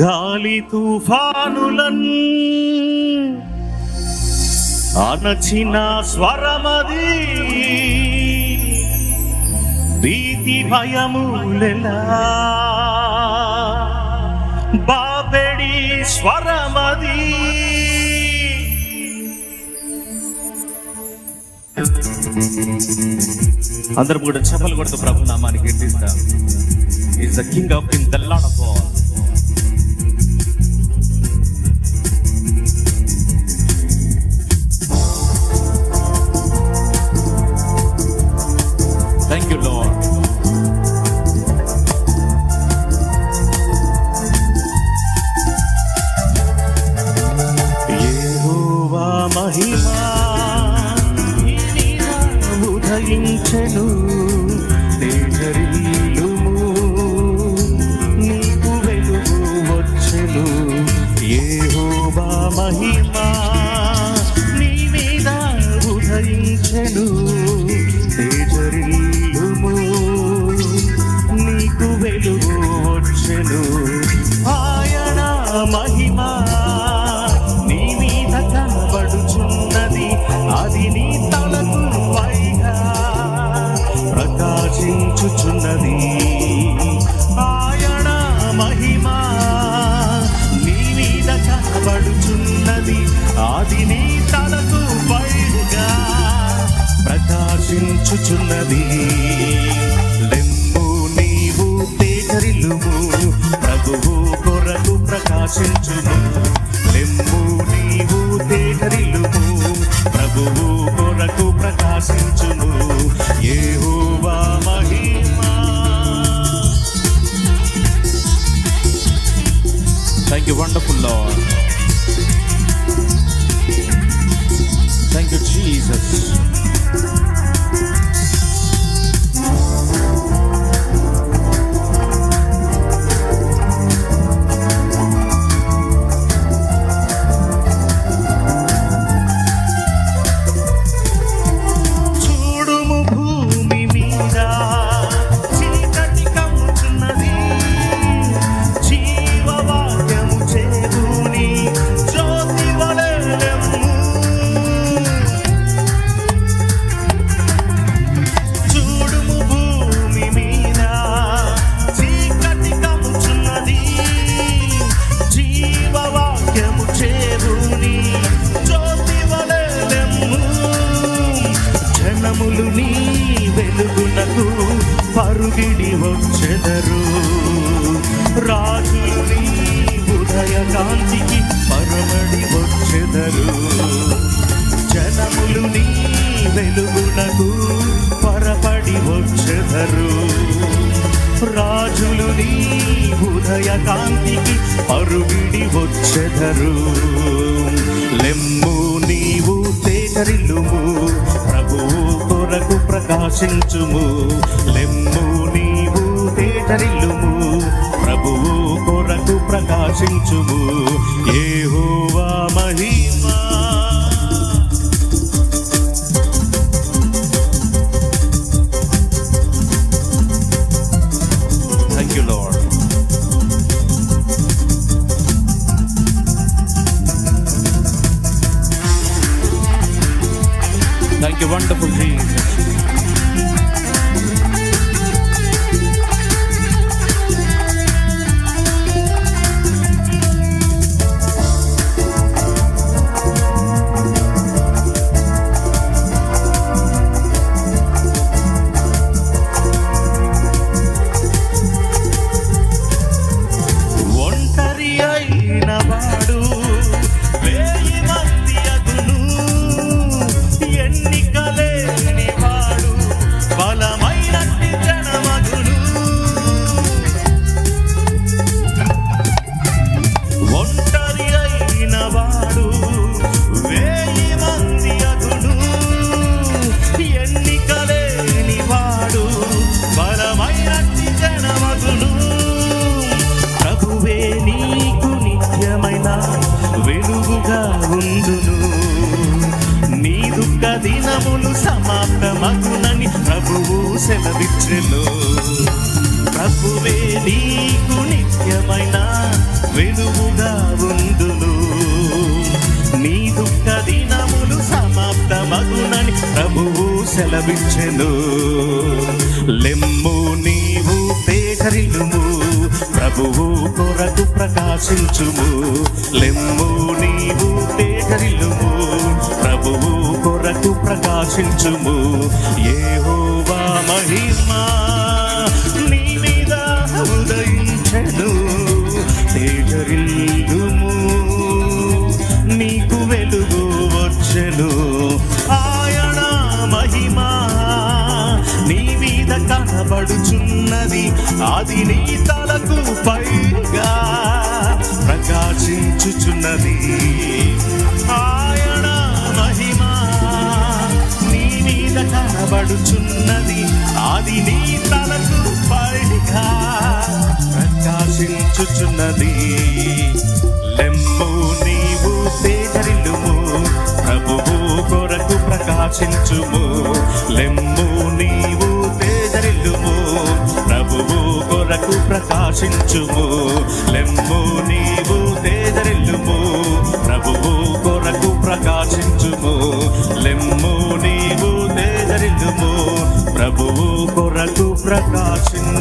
గాలి తుఫానులన్ అనచిన స్వరమది. భీతి భయములెలా బాబెడి స్వరమది. అందరూ కూడా చెప్పలు కొడుతూ ప్రభు నామానికి is is the king of in the lord of all మహిమా నీ మీద ఉదయించెను. తేజరిల్లుము నీకు వెలుగు వచ్చెను ఆయన మహిమా నీ మీద కనబడుచున్నది అది నీ తలకు పైగా ప్రకాశించుచున్నది. ప్రకాశించుచున్నది లెమ్ము నీవు తేజరిల్లుము ప్రభువు కొరకు ప్రకాశించుము. లెమ్ము నీవు తేజరిల్లుము ప్రభువు కొరకు ప్రకాశించుము. ఏహోవా మహిమా. Thank you wonderful lord thank you Jesus వచ్చెదరు. రాజులు నీ ఉదయ కాంతికి పరమడి వచ్చెదరు. జనములు నీ వెలుగునకు పరపడి వచ్చెదరు. రాజులు నీ ఉదయ కాంతికి అరువిడి వచ్చెదరు. లెమ్ము నీవు తేటరిల్లుము ప్రభువు కొరకు ప్రకాశించుము. లెమ్ము నీవు తేటరిల్లుము. ప్రభువు కొరకు ప్రకాశించుము. ఏ థ్యాంక్ యూ వండర్ఫుల్ జీసస్ దినములు సమాప్తమగునని ప్రభువు సెలవిచ్చెను. ప్రభువే నీకు నిత్యమైన వెలుగుగా ఉందును నీ దుఃఖ దినములు సమాప్తమగునని ప్రభువు సెలవిచ్చెను. లెమ్ము నీవు పేకరిలుము ప్రభువు కొరకు ప్రకాశించుము. లెమ్ము నీవు పేకరిలుము ఏ ఏహోవా మహిమా నీ మీద ఉదయించెను. తేజరిందుము. నీకు వెలుగు వచ్చెను. ఆయన మహిమా నీ మీద కనబడుచున్నది. అది నీ తలకు పైగా ప్రకాశించుచున్నది. ఆయన కనబడుచున్నది. అది నీ తలకు పైగా ప్రకాశించుచున్నది. లెంబు నీవు తేజరిల్లుము ప్రభువు కొరకు ప్రకాశించుము. లెంబు నీవు తేజరిల్లుము ప్రభువు కొరకు ప్రకాశించుము. లెంబు నీవు తేజరిల్లుము తేజరిల్లుము ప్రభువు కొరకు ప్రకాశించుము